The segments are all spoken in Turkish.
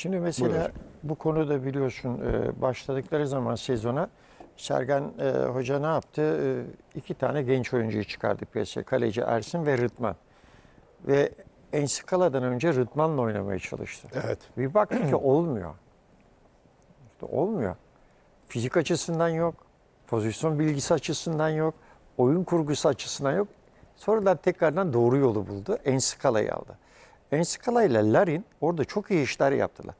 Şimdi mesela Buyur. bu konuda biliyorsun e, başladıkları zaman sezona Sergen e, Hoca ne yaptı? E, iki tane genç oyuncuyu çıkardı piyasaya. Kaleci Ersin ve Rıdman. Ve Ensikala'dan önce Rıdman'la oynamaya çalıştı. Evet. Bir baktı ki olmuyor. İşte olmuyor. Fizik açısından yok. Pozisyon bilgisi açısından yok. Oyun kurgusu açısından yok. Sonradan tekrardan doğru yolu buldu. Ensikala'yı aldı. Ensikala ile Larin orada çok iyi işler yaptılar.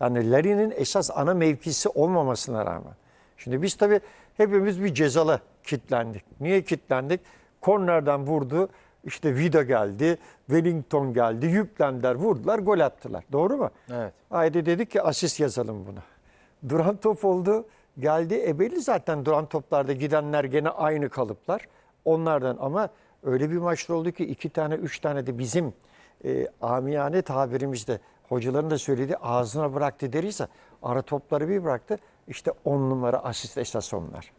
Yani Larin'in esas ana mevkisi olmamasına rağmen. Şimdi biz tabii hepimiz bir cezalı kitlendik. Niye kitlendik? Kornerden vurdu. İşte Vida geldi, Wellington geldi, yüklendiler, vurdular, gol attılar. Doğru mu? Evet. Haydi dedik ki asist yazalım buna. Duran top oldu. Geldi. E belli zaten duran toplarda gidenler gene aynı kalıplar. Onlardan ama öyle bir maçta oldu ki iki tane, üç tane de bizim e, amiyane tabirimizde hocaların da söylediği ağzına bıraktı deriyse ara topları bir bıraktı. İşte on numara asist esas onlar.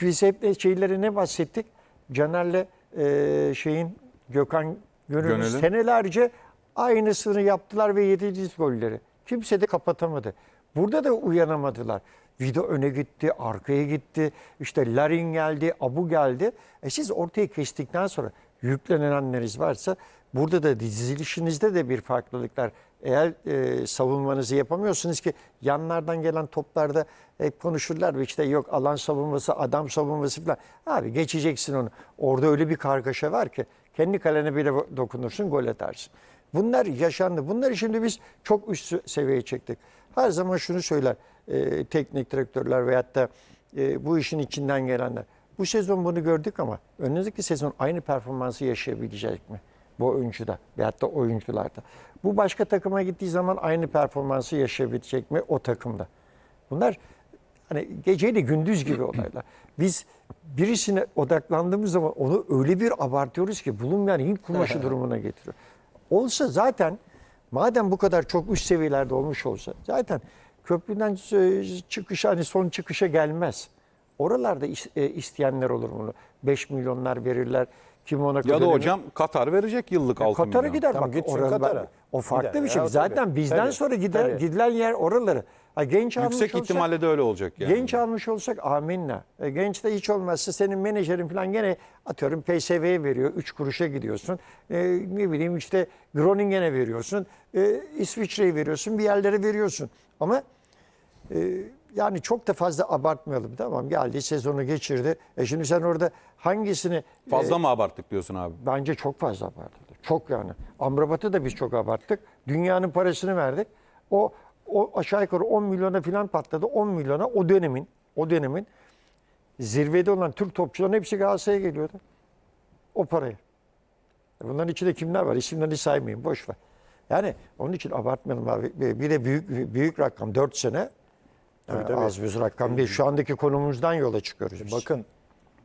Biz hep şeyleri ne bahsettik? Caner'le e, şeyin Gökhan Gönül'ün Gönül'ün. senelerce aynısını yaptılar ve yedi golleri. Kimse de kapatamadı. Burada da uyanamadılar. Vida öne gitti, arkaya gitti. İşte Larin geldi, Abu geldi. E siz ortaya kestikten sonra yüklenenleriniz varsa burada da dizilişinizde de bir farklılıklar. Eğer e, savunmanızı yapamıyorsunuz ki yanlardan gelen toplarda hep konuşurlar işte yok alan savunması, adam savunması falan. Abi geçeceksin onu. Orada öyle bir kargaşa var ki kendi kalene bile dokunursun gol atarsın. Bunlar yaşandı. Bunları şimdi biz çok üst seviyeye çektik. Her zaman şunu söyler e, teknik direktörler veyahut da e, bu işin içinden gelenler. Bu sezon bunu gördük ama önümüzdeki sezon aynı performansı yaşayabilecek mi? Bu oyuncuda veyahut da oyuncularda. Bu başka takıma gittiği zaman aynı performansı yaşayabilecek mi o takımda? Bunlar hani geceyle gündüz gibi olaylar. Biz birisine odaklandığımız zaman onu öyle bir abartıyoruz ki bulunmayan Hint kumaşı durumuna getiriyor. Olsa zaten madem bu kadar çok üst seviyelerde olmuş olsa zaten köprüden çıkışa hani son çıkışa gelmez. Oralarda is- e, isteyenler olur bunu. 5 milyonlar verirler. Kim ona Ya da hocam Katar verecek yıllık 6 milyon. Katar'a gider Tamam, bak. gitsin oralar- Katar'a. O farklı Gider bir şey. ya, Zaten tabii, bizden tabii, sonra gider tabii. gidilen yer oraları. Ha, genç almış Yüksek olsak, ihtimalle de öyle olacak yani. Genç almış olsak amenna. E, genç de hiç olmazsa senin menajerin falan gene atıyorum PSV'ye veriyor. 3 kuruşa gidiyorsun. E, ne bileyim işte Groningen'e veriyorsun. E, İsviçre'ye veriyorsun. Bir yerlere veriyorsun. Ama e, yani çok da fazla abartmayalım. Tamam geldi sezonu geçirdi. E şimdi sen orada hangisini Fazla mı abarttık diyorsun abi? Bence çok fazla abartıldı. Çok yani. Amrabat'ı da biz çok abarttık. Dünyanın parasını verdik. O o aşağı yukarı 10 milyona falan patladı. 10 milyona o dönemin o dönemin zirvede olan Türk topçuların hepsi Galatasaray'a geliyordu. O parayı. E Bunların içinde kimler var? İsimlerini saymayayım. Boş ver. Yani onun için abartmayalım abi. Bir de büyük büyük rakam 4 sene. Tabii, e, tabii. Az bir rakam değil. Şu andaki konumuzdan yola çıkıyoruz biz. Bakın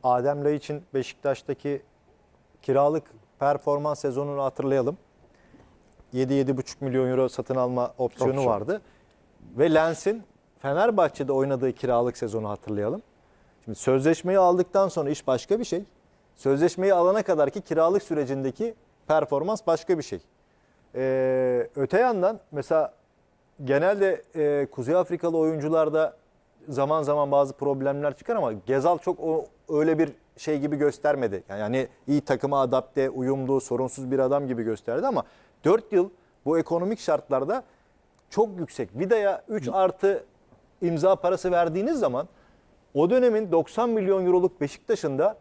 Adem Laiç'in Beşiktaş'taki kiralık performans sezonunu hatırlayalım. 7-7,5 milyon euro satın alma opsiyonu Opsiyon. vardı. Ve Lens'in Fenerbahçe'de oynadığı kiralık sezonu hatırlayalım. Şimdi sözleşmeyi aldıktan sonra iş başka bir şey. Sözleşmeyi alana kadarki kiralık sürecindeki performans başka bir şey. Ee, öte yandan mesela genelde e, Kuzey Afrikalı oyuncularda zaman zaman bazı problemler çıkar ama Gezal çok o öyle bir şey gibi göstermedi. Yani, yani iyi takıma adapte, uyumlu, sorunsuz bir adam gibi gösterdi ama 4 yıl bu ekonomik şartlarda çok yüksek. Vida'ya 3 artı imza parası verdiğiniz zaman o dönemin 90 milyon euroluk Beşiktaş'ın da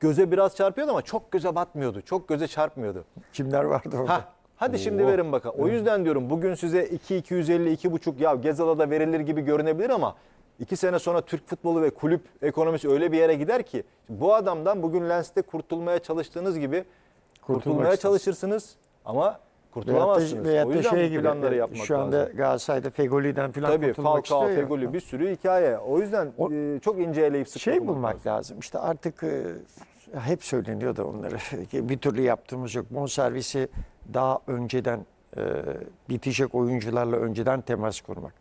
göze biraz çarpıyordu ama çok göze batmıyordu. Çok göze çarpmıyordu. Kimler vardı orada? Ha, hadi şimdi verin bakalım. O yüzden diyorum bugün size 2 250 2,5 ya Gezal'a da verilir gibi görünebilir ama 2 sene sonra Türk futbolu ve kulüp ekonomisi öyle bir yere gider ki bu adamdan bugün Lens'te kurtulmaya çalıştığınız gibi kurtulmaya çalışırsınız ama Veyahut kurtulamazsınız. da, veyahut o da yüzden şey gibi planları e, yapmak şu anda lazım. Galatasaray'da Fegoli'den falan Tabii kurtulmak Falcao, istiyor ya. Fegoli bir sürü hikaye. O yüzden O- e, çok ince eleyip sık Şey bulmak lazım. lazım. İşte artık e, hep söyleniyor da onları. bir türlü yaptığımız yok. Bonservisi daha önceden e, bitecek oyuncularla önceden temas kurmak.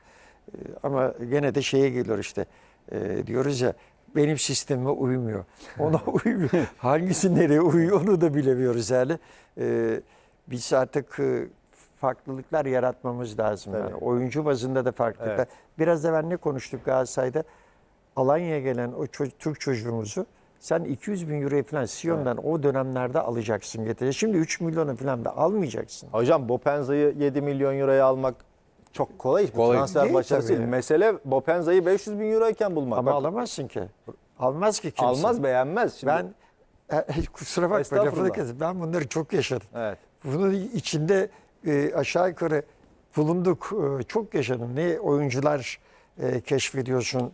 E, ama gene de şeye geliyor işte. E, diyoruz ya benim sistemime uymuyor. Ona uymuyor. Hangisi nereye uyuyor onu da bilemiyoruz yani. E, biz artık e, farklılıklar yaratmamız lazım. Tabii. Yani oyuncu bazında da farklılıklar. Evet. Biraz da ben ne konuştuk Galatasaray'da? Alanya'ya gelen o ço- Türk çocuğumuzu sen 200 bin euroya falan Siyon'dan o dönemlerde alacaksın getireceksin. Şimdi 3 milyona falan da almayacaksın. Hocam Bopenza'yı 7 milyon euroya almak çok kolay Kolay. transfer Değil başarısı değil. Mesele Bopenza'yı 500 bin euroyken bulmak. Ama Bak, alamazsın ki. Almaz ki kimse. almaz beğenmez. Şimdi, Ben e, kusura bakma lafını kesin. Ben bunları çok yaşadım. Evet. Bunun içinde e, aşağı yukarı bulunduk. E, çok yaşadım. Ne oyuncular e, keşfediyorsun.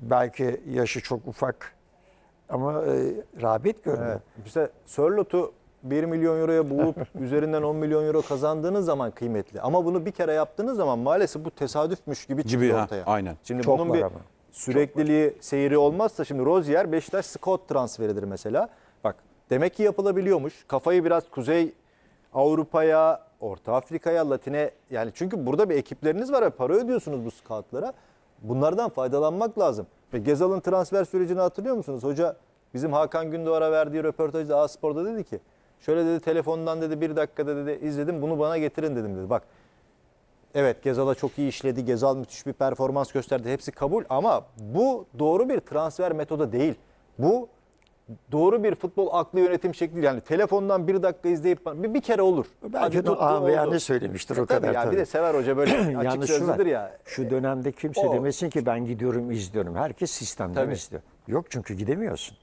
Belki yaşı çok ufak ama e, rağbet görmüyor. Evet. İşte Sörlot'u 1 milyon euroya bulup üzerinden 10 milyon euro kazandığınız zaman kıymetli. Ama bunu bir kere yaptığınız zaman maalesef bu tesadüfmüş gibi çıkıyor Gibi, ha, ortaya. aynen. Şimdi Çok bunun bir ama. sürekliliği, seyri olmazsa şimdi Rozier Beşiktaş Scott transferidir mesela. Bak demek ki yapılabiliyormuş. Kafayı biraz Kuzey Avrupa'ya, Orta Afrika'ya, Latine yani çünkü burada bir ekipleriniz var ve para ödüyorsunuz bu scoutlara. Bunlardan faydalanmak lazım. Ve Gezal'ın transfer sürecini hatırlıyor musunuz? Hoca bizim Hakan Gündoğar'a verdiği röportajda A-Spor'da dedi ki şöyle dedi telefondan dedi bir dakikada dedi izledim bunu bana getirin dedim dedi. Bak Evet Gezal'a çok iyi işledi. Gezal müthiş bir performans gösterdi. Hepsi kabul ama bu doğru bir transfer metodu değil. Bu doğru bir futbol aklı yönetim şekli. Yani telefondan bir dakika izleyip bir, bir kere olur. Belki de oldu. ne söylemiştir E o kadar ya, tabii. Bir de Sever Hoca böyle açık şu var, sözlüdür ya. Şu dönemde kimse O- demesin ki ben gidiyorum izliyorum. Herkes sistemden Tabii. izliyor. Yok çünkü gidemiyorsun.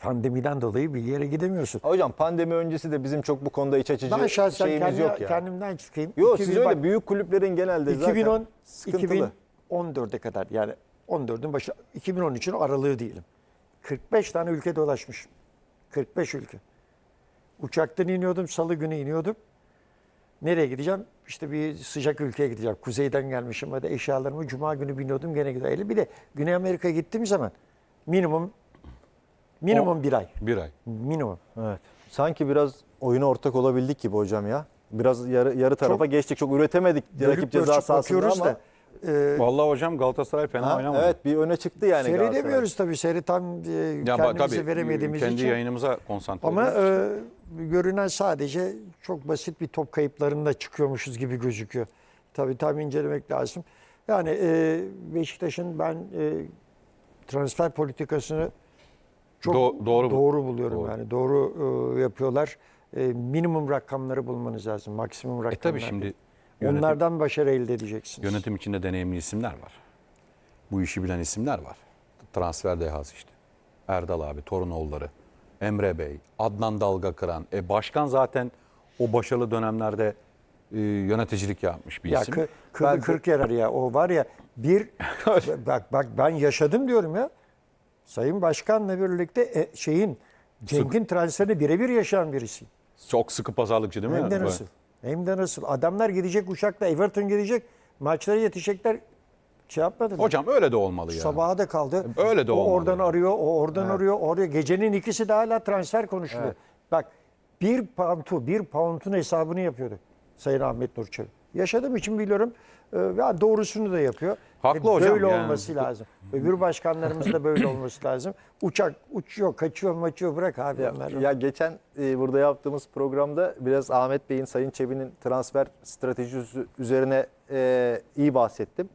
Pandemiden dolayı bir yere gidemiyorsun. Hocam pandemi öncesi de bizim çok bu konuda iç açıcı Ben şahsen şeyimiz kendi, yok ya. kendimden çıkayım. Yok siz 2000 öyle bak, büyük kulüplerin genelde zaten 2010 sıkıntılı. 2014'e kadar yani 14'ün başı 2013'ün aralığı diyelim. 45 tane ülke dolaşmışım. 45 ülke. Uçaktan iniyordum, salı günü iniyordum. Nereye gideceğim? İşte bir sıcak ülkeye gideceğim. Kuzeyden gelmişim. Hadi eşyalarımı cuma günü biniyordum gene gidiyor. Bir de Güney Amerika'ya gittiğim zaman minimum minimum bir ay. Bir ay. Minimum. Evet. Sanki biraz oyuna ortak olabildik gibi hocam ya. Biraz yarı, yarı tarafa geçtik. Çok üretemedik rakip ceza sahasında ama. da. E, Vallahi hocam Galatasaray fena Ha, oynamadı. evet bir öne çıktı yani Galatasaray. Seyredemiyoruz tabii. Seyri tam e, Ya bak, kendimize tabii veremediğimiz kendi için. yayınımıza konsantre Ama e, görünen sadece çok basit bir top kayıplarında çıkıyormuşuz gibi gözüküyor. Tabii tam incelemek lazım. Yani e, Beşiktaş'ın ben e, transfer politikasını çok Do- doğru doğru, bu. buluyorum. Doğru. Yani doğru e, yapıyorlar. E, minimum rakamları bulmanız lazım. Maksimum E rakamlar. tabii şimdi yönetim, Onlardan başarı elde edeceksiniz. yönetim içinde deneyimli isimler var. Bu işi bilen isimler var. Transfer dehası işte. Erdal abi, Torunoğulları, Emre Bey, Adnan Dalga Kıran. E başkan zaten o başarılı dönemlerde e, yöneticilik yapmış bir Ya isim. kı, Ben- kırk yarar ya. O var ya bir bak bak ben yaşadım diyorum ya. Sayın Başkan'la birlikte e, şeyin Cenk'in transferini birebir yaşayan birisi. Çok sıkı pazarlıkçı değil mi? Hem de Böyle. Hem de nasıl? Adamlar gidecek uçakla Everton gidecek. Maçlara yetişecekler. Şey yapmadılar. Hocam öyle de olmalı yani. Sabaha da kaldı. Öyle de o olmalı oradan yani. arıyor, o oradan arıyor, oraya. Gecenin ikisi de hala transfer konuşuluyor. Bak bir pound'u, bir pound'un hesabını yapıyordu Sayın Ahmet Nurçevi. Yaşadığım için biliyorum. Ee, ya doğrusunu da yapıyor. Haklı hocam Böyle yani. olması lazım. Öbür başkanlarımız da böyle olması lazım. Uçak uçuyor, kaçıyor, maçıyor. Bırak abi Ya, onları. ya geçen e, burada yaptığımız programda biraz Ahmet Bey'in, Sayın Çebi'nin transfer stratejisi üzerine e, iyi bahsettim.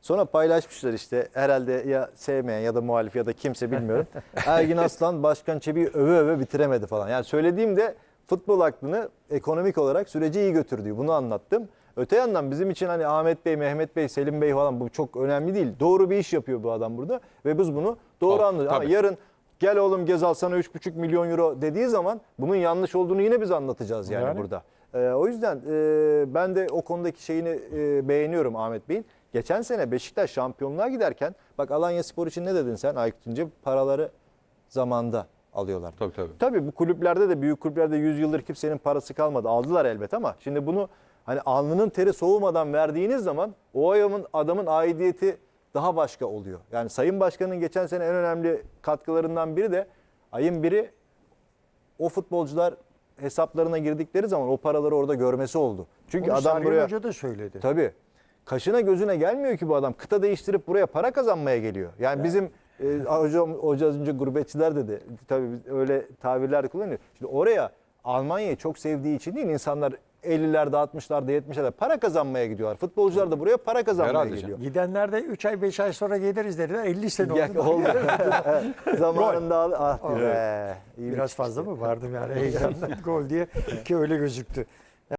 Sonra paylaşmışlar işte herhalde ya sevmeyen ya da muhalif ya da kimse bilmiyorum. Ergin Aslan Başkan Çebi'yi öve öve bitiremedi falan. Yani söylediğimde futbol aklını ekonomik olarak süreci iyi götürdüğü bunu anlattım. Öte yandan bizim için hani Ahmet Bey, Mehmet Bey, Selim Bey falan bu çok önemli değil. Doğru bir iş yapıyor bu adam burada ve biz bunu doğru Tabii, anlıyoruz. Ama yarın gel oğlum Gezal sana 3,5 milyon euro dediği zaman bunun yanlış olduğunu yine biz anlatacağız yani, Yani. burada. Ee, o yüzden e, ben de o konudaki şeyini e, beğeniyorum Ahmet Bey'in. Geçen sene Beşiktaş şampiyonluğa giderken bak Alanya Spor için ne dedin sen Aykut İnce? Paraları zamanda alıyorlar. Tabii tabii. Tabii bu kulüplerde de büyük kulüplerde 100 yıldır kimsenin parası kalmadı. Aldılar elbet ama şimdi bunu hani alnının teri soğumadan verdiğiniz zaman o adamın, adamın aidiyeti daha başka oluyor. Yani Sayın Başkan'ın geçen sene en önemli katkılarından biri de ayın biri o futbolcular hesaplarına girdikleri zaman o paraları orada görmesi oldu. Çünkü Onu adam buraya Hoca da söyledi. Tabii. Kaşına gözüne gelmiyor ki bu adam. Kıta değiştirip buraya para kazanmaya geliyor. Yani bizim e, hocam hoca önce gurbetçiler dedi. Tabii öyle tabirler kullanıyor. Şimdi oraya Almanya'yı çok sevdiği için değil insanlar 50'lerde, 60'larda, 70'lerde para kazanmaya gidiyorlar. Futbolcular da buraya para kazanmaya Herhalde geliyor. Gidenler de 3 ay 5 ay sonra geliriz dediler. 50 sene Ya, oldu. oldu. Evet, Zamanında al- ah be. Biraz fazla mı vardım yani heyecandan gol diye ki öyle gözüktü.